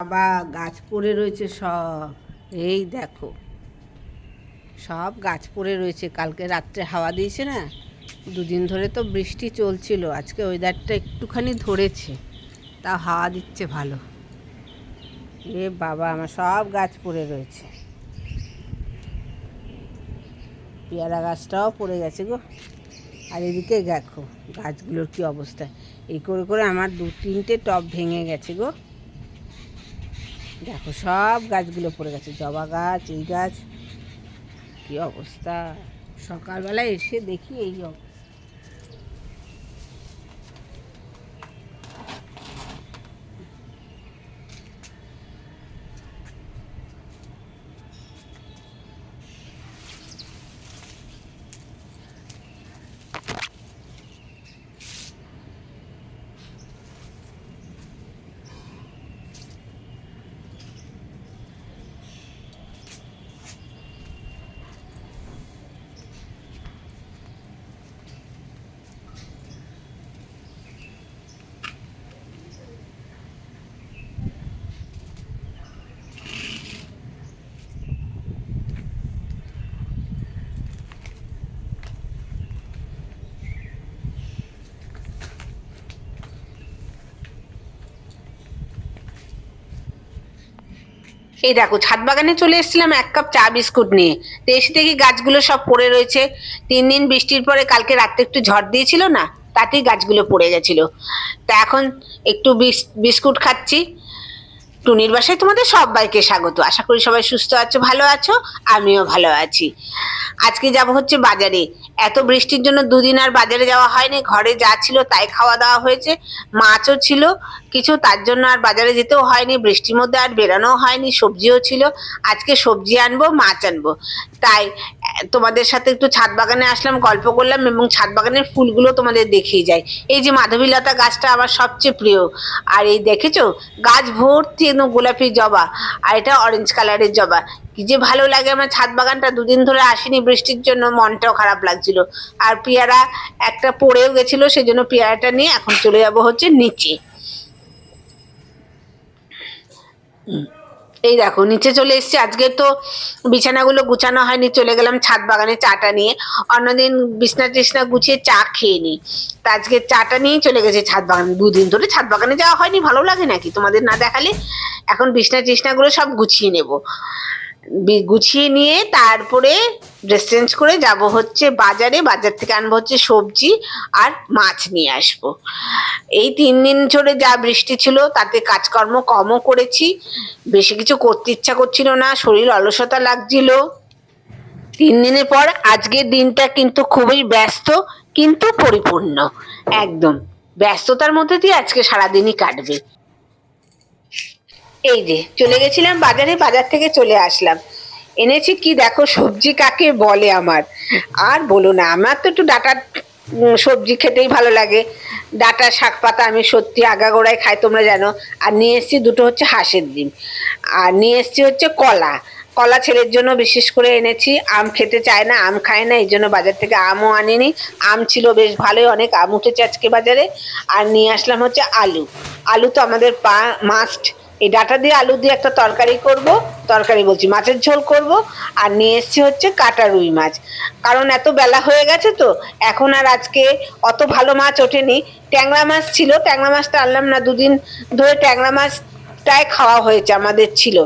বাবা, গাছ পড়ে রয়েছে সব। এই দেখো, সব গাছ পড়ে রয়েছে। কালকে রাত্রে হাওয়া দিয়েছে না? দুদিন ধরে তো বৃষ্টি চলছিল, আজকে ওয়েদারটা একটুখানি ধরেছে তা হাওয়া দিচ্ছে ভালো। এ বাবা, আমার সব গাছ পড়ে রয়েছে। পেয়ারা গাছটাও পড়ে গেছে গো। আর এদিকে দেখো, গাছগুলোর কি অবস্থা। এই করে করে আমার দু তিনটে টব ভেঙে গেছে গো। দেখো, সব গাছগুলো পড়ে গেছে। জবা গাছ, এই গাছ। কি অবস্থা? সকালবেলা এসে দেখি এই এই দেখো, ছাদ বাগানে চলে এসেছিলাম এক কাপ চা বিস্কুট নিয়ে। তো এসে দেখি গাছগুলো সব পড়ে রয়েছে। তিন দিন বৃষ্টির পরে কালকে রাত্রে একটু ঝড় দিয়েছিল না, তাতেই গাছগুলো পড়ে গেছিল। তা এখন একটু বিস- বিস্কুট খাচ্ছি। টুনির বাসায় তোমাদের সবাইকে স্বাগত। আশা করি সবাই সুস্থ আছো, ভালো আছো, আমিও ভালো আছি। আজকে যাব হচ্ছে বাজারে। এত বৃষ্টির জন্য দুদিন আর বাজারে যাওয়া হয়নি, ঘরে যা ছিল তাই খাওয়া দাওয়া হয়েছে, মাছও ছিল, কিছু তার জন্য আর বাজারে যেতেও হয়নি, বৃষ্টির মধ্যে আর বেরানোও হয়নি, সবজিও ছিল। আজকে সবজি আনব, মাছ আনব। তাই তোমাদের সাথে একটু ছাদ বাগানে আসলাম, গল্প করলাম এবং ছাদ বাগানের ফুলগুলো তোমাদের দেখিয়ে যাই। এই যে মাধবীলতা গাছটা আমার সবচেয়ে প্রিয়। আর এই দেখেছ, গাছ ভর্তি গোলাপি জবা, আর এটা অরেঞ্জ কালারের জবা। কি যে ভালো লাগে আমার ছাদ বাগানটা, দুদিন ধরে আসেনি বৃষ্টির জন্য, মনটাও খারাপ লাগছিল। আর পেয়ারা একটা পড়েও গেছিল, সেজন্য পেয়ারাটা নিয়ে এখন চলে যাব হচ্ছে নিচে। এই দেখো, নিচে চলে এসছি। আজকে তো বিছানাগুলো গুছানো হয়নি, চলে গেলাম ছাদ বাগানে চাটা নিয়ে। অন্যদিন বিছনা টিছনা গুছিয়ে চা খেয়ে নিই। তা আজকে চাটা নিয়ে চলে গেছে ছাদ বাগানে। দুদিন ধরে ছাদ বাগানে যাওয়া হয়নি, ভালো লাগে নাকি? তোমাদের না দেখালে এখন বিছনা টিছনাগুলো সব গুছিয়ে নেব। গুছিয়ে নিয়ে তারপরে ড্রেস চেঞ্জ করে যাব হচ্ছে বাজারে। বাজার থেকে আনব হচ্ছে সবজি আর মাছ নিয়ে আসব। এই তিন দিন ধরে যা বৃষ্টি ছিল, তাতে কাজকর্ম কমও করেছি। বেশি কিছু করতে ইচ্ছা করছিল না, শরীর অলসতা লাগছিল। তিন দিনের পর আজকের দিনটা কিন্তু খুবই ব্যস্ত, কিন্তু পরিপূর্ণ। একদম। ব্যস্ততার মধ্যে দিয়ে আজকে সারাদিনই কাটবে। এই যে, চলে গেছিলাম বাজারে, বাজার থেকে চলে আসলাম। এনেছি কি দেখো, সবজি কাকে বলে আমার? আর বলো না, আমার তো একটু ডাটা সবজি খেতেই ভালো লাগে। ডাটা, শাক পাতা আমি সত্যি আগাগোড়ায় খাই, তোমরা জানো। আর নিয়ে এসেছি দুটো হচ্ছে হাঁসের ডিম। আর নিয়ে এসেছি হচ্ছে কলা। কলা ছেলের জন্য বিশেষ করে এনেছি। আম খেতে চায় না, আম খায় না, এই জন্য বাজার থেকে আমও আনিনি। আম ছিল বেশ ভালোই, অনেক আম উঠেছে আজকে বাজারে। আর নিয়ে আসলাম হচ্ছে আলু। আলু তো আমাদের পা মাস্ট এই ডাটা দিয়ে আলু দিয়ে একটা তরকারি করব, তরকারি বলছি মাছের ঝোল করব, আর নিয়ে এসেছি হচ্ছে কাটা রুই মাছ। কারণ এত বেলা হয়ে গেছে তো, এখন আর আজকে অত ভালো মাছ ওঠেনি। ট্যাংরা মাছ ছিল, ট্যাংরা মাছটা আনলাম না, দুদিন ধরে ট্যাংরা মাছ মাছটাই খাওয়া হয়েছে, আমাদের ছিল।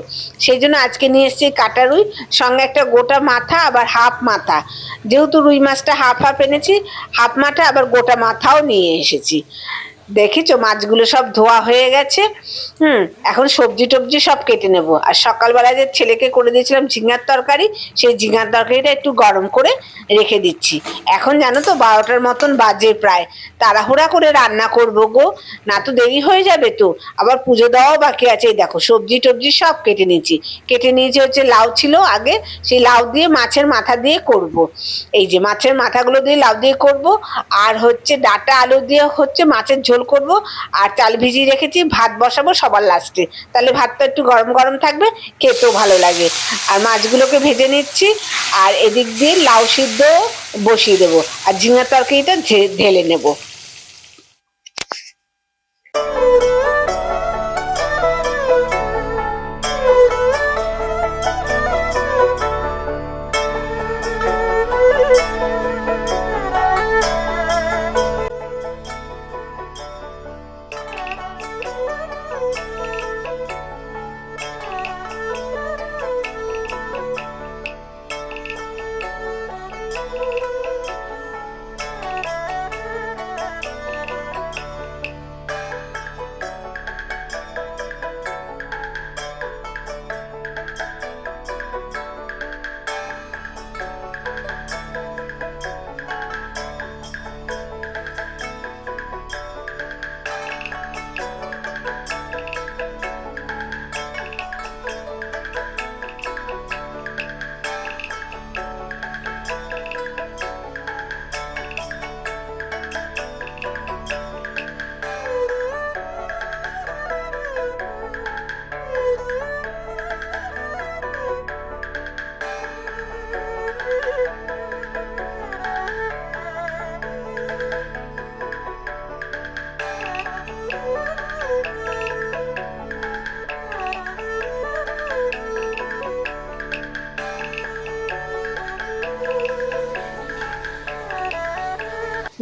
সেই জন্য আজকে নিয়ে এসেছি কাটা রুই, সঙ্গে একটা গোটা মাথা, আবার হাফ মাথা। যেহেতু রুই মাছটা হাফ হাফ এনেছি, হাফ মাথা, আবার গোটা মাথাও নিয়ে এসেছি। দেখেছ, মাছগুলো সব ধোয়া হয়ে গেছে। হুম, এখন সবজি টবজি সব কেটে নেব। আর সকালবেলা যে ছেলেকে করে দিয়েছিলাম ঝিঙার তরকারি, সেই ঝিঙার তরকারিটা একটু গরম করে রেখে দিচ্ছি। এখন জানো তো, বারোটার মতন বাজে প্রায়। তাড়াহুড়া করে রান্না করব গো, না তো দেরি হয়ে যাবে তো। আবার পুজো দেওয়াও বাকি আছে। এই দেখো, সবজি টবজি সব কেটে নিয়েছি। কেটে নিয়েছি হচ্ছে লাউ ছিল আগে, সেই লাউ দিয়ে মাছের মাথা দিয়ে করব। এই যে মাছের মাথাগুলো দিয়ে লাউ দিয়ে করব, আর হচ্ছে ডাটা আলু দিয়ে হচ্ছে মাছের ঝোল করব আর চাল ভিজিয়ে রেখেছি, ভাত বসাবো সবার লাস্টে তাহলে ভাতটা একটু গরম গরম থাকবে, খেতেও ভালো লাগে। আর মাছগুলোকে ভেজে নিচ্ছি, আর এদিক দিয়ে লাউ সিদ্ধ বসিয়ে দেবো। আর ঝিঙা তরকারিটা ঢেলে নেব।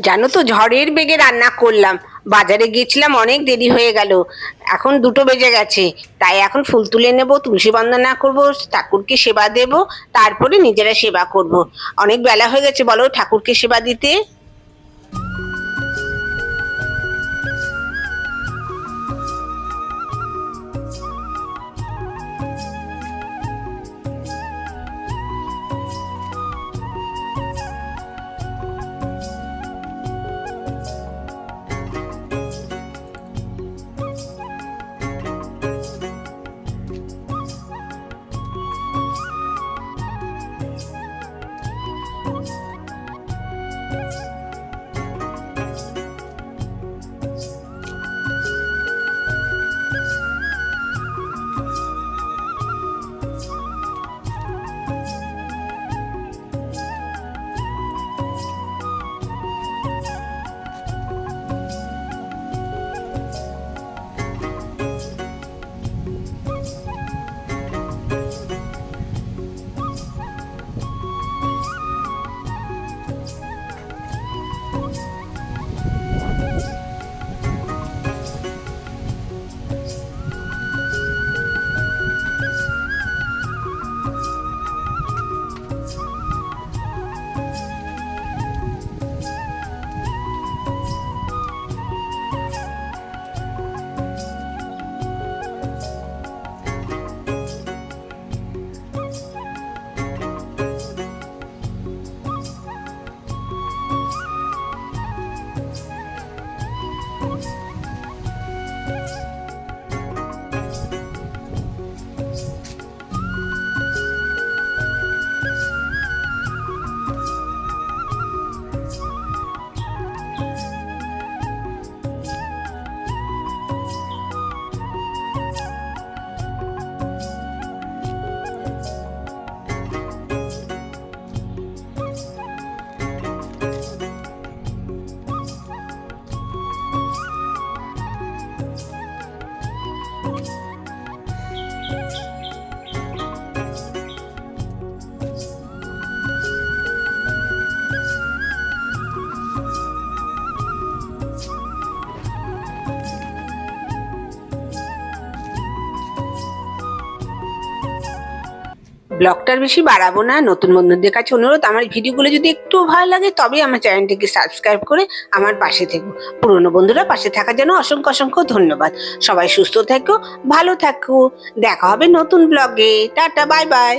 জানো তো, ঝড়ের বেগে রান্না করলাম। বাজারে গিয়েছিলাম, অনেক দেরি হয়ে গেল। এখন দুটো বেজে গেছে। তাই এখন ফুল তুলে নেব, তুলসী বন্দনা করব, ঠাকুরকে সেবা দেব, তারপরে নিজেরা সেবা করব। অনেক বেলা হয়ে গেছে, বলো ঠাকুরকে সেবা দিতে। ব্লগটার বেশি বাড়াবো না, নতুন বন্ধুদের কাছে অনুরোধ, আমার ভিডিওগুলো যদি একটু ভালো লাগে তবে আমার চ্যানেলটিকে সাবস্ক্রাইব করে আমার পাশে থেকো। পুরনো বন্ধুরা পাশে থাকার জন্য অসংখ্য অসংখ্য ধন্যবাদ। সবাই সুস্থ থেকো, ভালো থাকো। দেখা হবে নতুন ব্লগে। Tata, bye bye.